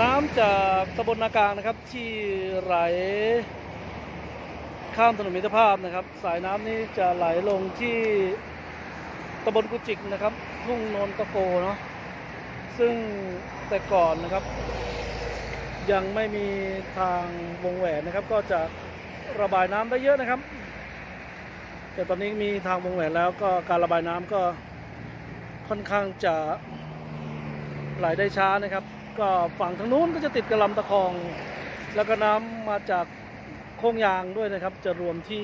น้ำจากตำบลนากลางนะครับ ที่ไหลข้ามถนนมิตรภาพนะครับ สายน้ำนี้จะไหลลงที่ตำบลกุจิกนะครับ ทุ่งโนนตะโกเนาะซึ่งแต่ก่อนนะครับ ยังไม่มีทางวงแหวนนะครับ ก็จะระบายน้ำได้เยอะนะครับ แต่ตอนนี้มีทางวงแหวนแล้วก็การระบายน้ำก็ค่อนข้างจะไหลได้ช้านะครับ ก็ฝั่งทางนู้นก็จะติดกับลำตะคอง แล้วก็น้ำมาจากโค้งยางด้วยนะครับ จะรวมที่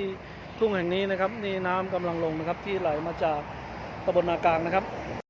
ทุ่งแห่งนี้นะครับ นี่น้ำกำลังลงนะครับที่ไหลมาจากตำบลนากลางนะครับ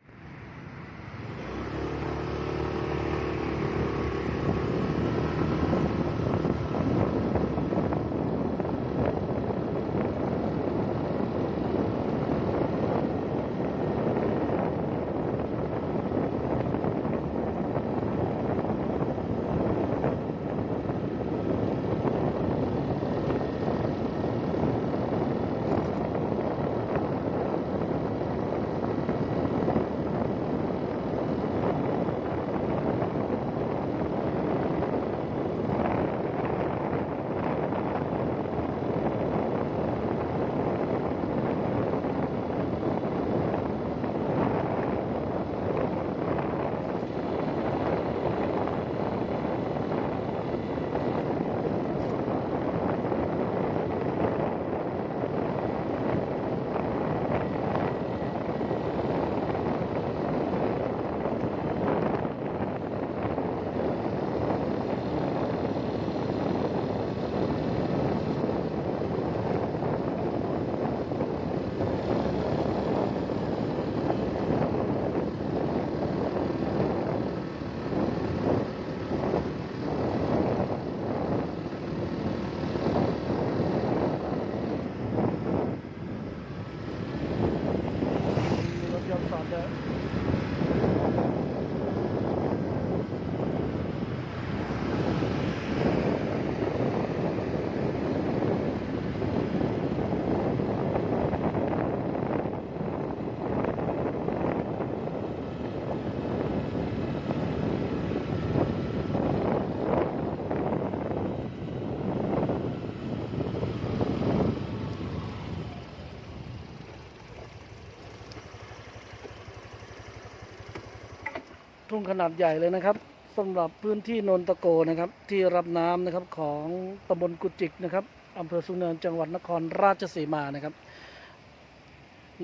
ทุ่งขนาดใหญ่เลยนะครับสำหรับพื้นที่นนตะโกนะครับ ที่รับน้ำนะครับของตำบลกุจิกนะครับอำเภอสุนเนินจังหวัดนครราชสีมานะครับ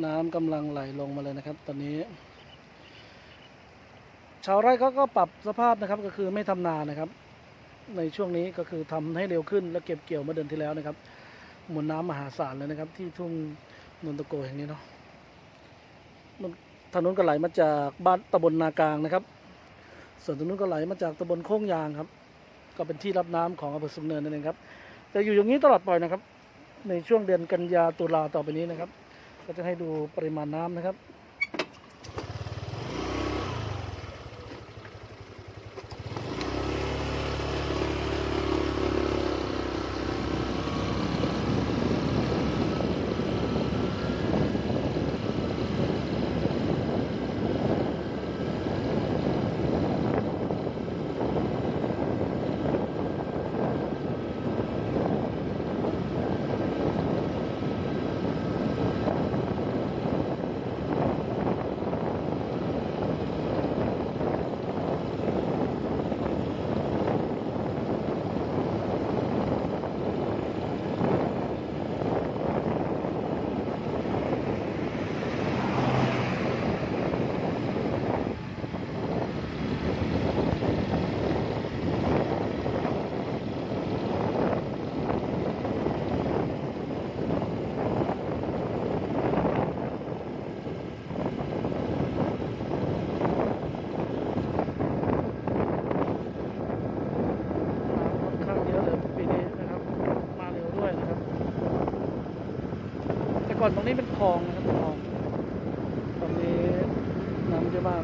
น้ำกำลังไหลลงมาเลยนะครับ ตอนนี้ ชาวไร่เขาก็ปรับสภาพนะครับก็คือไม่ทำนานะครับ ในช่วงนี้ก็คือทำให้เร็วขึ้นและเก็บเกี่ยวเมื่อเดือนที่แล้วนะครับมวลน้ำมหาศาลเลยนะครับ ที่ทุ่งนนตะโกแห่งนี้เนาะถนนก็ไหลมาจากบ้านตำบลนากลางนะครับ ส่วนตรงนู้นก็ไหลมาจากตำบลโค้งยางครับ ก็เป็นที่รับน้ำของอำเภอสุนเนินนั่นเองครับจะอยู่อย่างนี้ตลอดไปนะครับ ในช่วงเดือนกันยาตุลาต่อไปนี้นะครับ ก็จะให้ดูปริมาณน้ำนะครับ น้ำค่อนข้างเยอะเลยปีนี้นะครับ มาเร็วด้วยนะครับ แต่ก่ อนตรงนี้เป็นคลองนะครับคลองตอนนี้น้ำเยอะมาก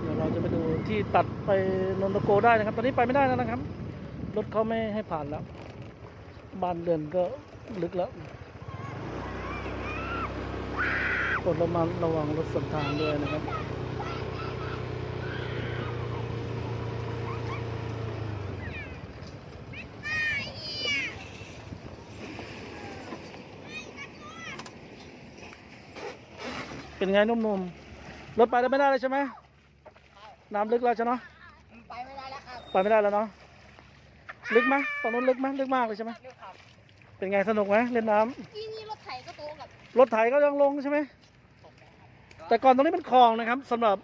เดี๋ยวเราจะไปดูที่ตัดไปนนทโกได้นะครับ ตอนนี้ไปไม่ได้แล้วนะครับ รถเขาไม่ให้ผ่านแล้ว บ้านเรือนก็ลึกแล้วกดระมัดระวังรถสวนทางด้วยนะครับ เป็นไงนุ่มๆรถไปได้ไม่ได้เลยใช่ไหมน้ำลึกแล้วใช่เนาะไปไม่ได้แล้วครับไปไม่ได้แล้วเนาะลึกไหมตอนนู้นลึกไหมลึกมากเลยใช่ไหมเร็วครับเป็นไงสนุกไหมเล่นน้ำที่นี่รถไถก็โตกับรถไถก็ยังลงใช่ไหมแต่ก่อนตรงนี้เป็นคลองนะครับสำหรับ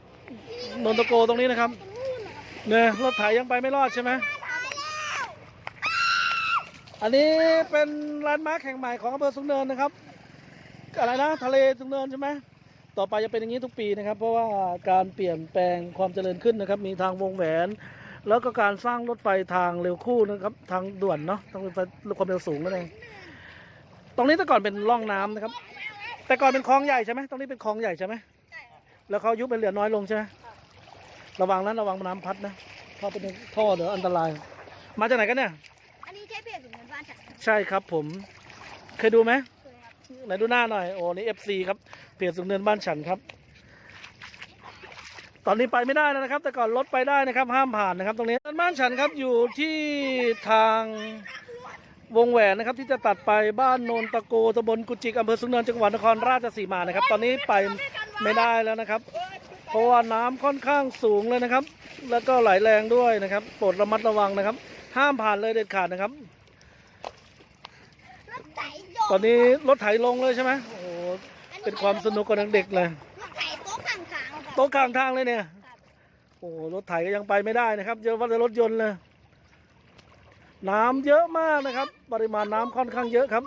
นนทโกตรงนี้นะครับตรงนู้นนะครับเนี่ยรถไถยังไปไม่รอดใช่ไหมตามไปแล้วอันนี้เป็นแลนด์มาร์คแห่งใหม่ของอำเภอสุงเนินนะครับ อะไรนะทะเลสุงเนินใช่ไหม ต่อไปจะเป็นอย่างนี้ทุกปีนะครับ เพราะว่าการเปลี่ยนแปลงความเจริญขึ้นนะครับ มีทางวงแหวน แล้วก็การสร้างรถไฟทางเร็วคู่นะครับ ทางด่วนเนาะทางรถไฟความเร็วสูงนั่นเองตรงนี้แต่ก่อนเป็นร่องน้ำนะครับ แต่ก่อนเป็นคลองใหญ่ใช่ไหมตรงนี้เป็นคลองใหญ่ใช่ไหมใช่ครับแล้วเขายุบเป็นเหลือน้อยลงใช่ไหมระวังนะระวังน้ำพัดนะเข้าไปในท่อเดี๋ยวอันตราย มาจากไหนกันเนี่ยอันนี้ใช้เพจถึงเงินบ้านฉันใช่ครับผม เคยดูไหมเคยครับ ไหนดูหน้าหน่อย โอ้นี่เอฟซีครับเพจสุงเนินบ้านฉันครับ ตอนนี้ไปไม่ได้แล้วนะครับ แต่ก่อนรถไปได้นะครับ ห้ามผ่านนะครับ ตรงนี้บ้านฉันครับอยู่ที่ทางวงแหวนนะครับที่จะตัดไปบ้านโนนตะโกตำบลกุจิกอำเภอสุงเนินจังหวัดนครราชสีมานะครับ ตอนนี้ไปไม่ได้แล้วนะครับ เพราะว่าน้ำค่อนข้างสูงเลยนะครับ แล้วก็ไหลแรงด้วยนะครับโปรดระมัดระวังนะครับ ห้ามผ่านเลยเด็ดขาดนะครับ ตอนนี้รถไถลงเลยใช่ไหมโอ้โหเป็นความสนุกของเด็กๆเลยรถไถโต๊ะข้างทางครับโต๊ะข้างทางเลยเนี่ยครับโอ้โหรถไถก็ยังไปไม่ได้นะครับเยอะว่าแต่รถยนต์เลย น้ำเยอะมากนะครับ ปริมาณน้ำค่อนข้างเยอะครับ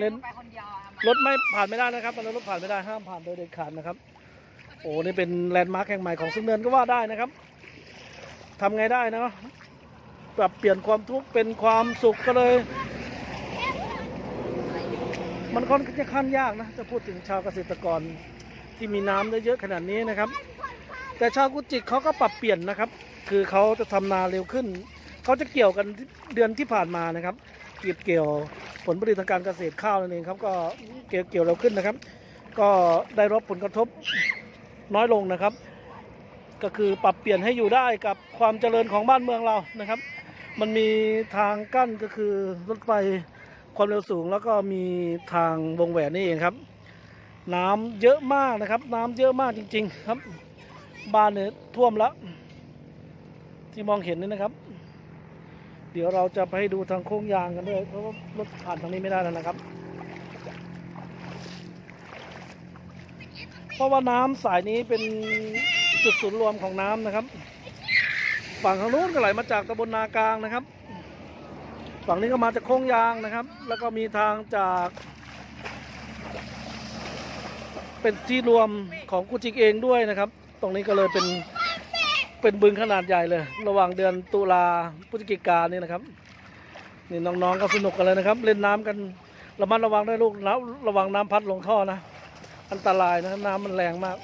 เล่นไปคนเดียวอะรถไม่ผ่านไม่ได้นะครับตอนนี้รถผ่านไม่ได้ห้ามผ่านโดยเด็ดขาดนะครับ โอ้นี่เป็นแลนด์มาร์คแห่งใหม่ของซึ่งเนินก็ว่าได้นะครับทำไงได้นะปรับเปลี่ยนความทุกข์เป็นความสุขก็เลย มันค่อนข้างยากนะจะพูดถึงชาวเกษตรกรที่มีน้ำเยอะๆขนาดนี้นะครับ แต่ชาวกุจิกเขาก็ปรับเปลี่ยนนะครับ คือเขาจะทำนาเร็วขึ้น เขาจะเกี่ยวกันเดือนที่ผ่านมานะครับ เก็บเกี่ยวผลผลิตทางการเกษตรข้าวนั่นเองครับก็เกี่ยวเกี่ยวเร็วขึ้นนะครับ ก็ได้รับผลกระทบน้อยลงนะครับ ก็คือปรับเปลี่ยนให้อยู่ได้กับความเจริญของบ้านเมืองเรานะครับ มันมีทางกั้นก็คือรถไฟ ความเร็วสูงแล้วก็มีทางวงแหวนนี่เองครับ น้ำเยอะมากนะครับ น้ำเยอะมากจริง ๆ ครับ บ้านเนี่ยท่วมแล้วที่มองเห็นนี่นะครับ เดี๋ยวเราจะไปดูทางโค้งยางกันด้วยเพราะว่ารถผ่านทางนี้ไม่ได้แล้วนะครับ เพราะว่าน้ำสายนี้เป็นจุดศูนย์รวมของน้ำนะครับ ฝั่งทางนู้นก็ไหลมาจากตำบลนากลางนะครับ ฝั่งนี้ก็มาจากโค้งยางนะครับ แล้วก็มีทางจาก เป็นที่รวมของกุจิกเองด้วยนะครับ ตรงนี้ก็เลยเป็นเป็นบึงขนาดใหญ่เลย ระหว่างเดือนตุลาพฤศจิกานี่นะครับนี่น้องๆก็สนุกกันเลยนะครับ เล่นน้ำกันระมัดระวังด้วยลูกนะระวังน้ำพัดลงท่อนะ อันตรายนะน้ำมันแรงมาก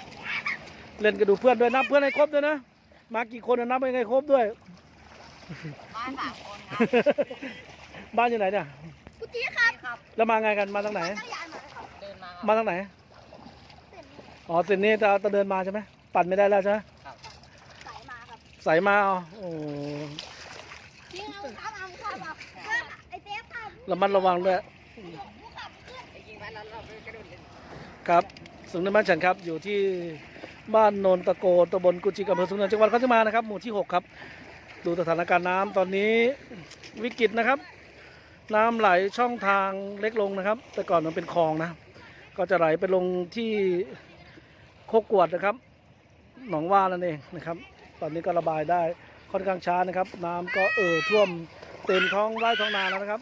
เล่นกันดูเพื่อนด้วยนับเพื่อนให้ครบด้วยนะมากี่คนนะนับให้ครบด้วยมาสามคนครับ บ้านอยู่ไหนเนี่ยกุฏิครับครับแล้วมาไงกันมาทางไหนตั้งยานมาครับเดินมาครับ มาทางไหน เส้นนี้อ๋อเส้นนี้จะจะเดินมาใช่ไหมปั่นไม่ได้แล้วใช่ไหมสายมาครับใส่มาเอาโอ้จริงเอาครับเอาครับเอาไอ้เจ๊ครับระมัดระวังด้วยจริงๆวันนั้นเราไปกระโดดเล่นครับสุนทรบ้านฉันครับ อยู่ที่บ้านโนนตะโกตำบลกุจิกอำเภอสุนทรจังหวัดขอนแก่นนะครับ หมู่ที่ 6 ครับ ดูสถานการณ์น้ำตอนนี้วิกฤตนะครับ น้ำไหลช่องทางเล็กลงนะครับ แต่ก่อนมันเป็นคลองนะ ก็จะไหลไปลงที่โคกกวดนะครับ หนองว่านั่นเองนะครับ ตอนนี้ก็ระบายได้ค่อนข้างช้านะครับ น้ำก็เอ่อท่วมเต็มท้องไร่ท้องนาแล้วนะครับ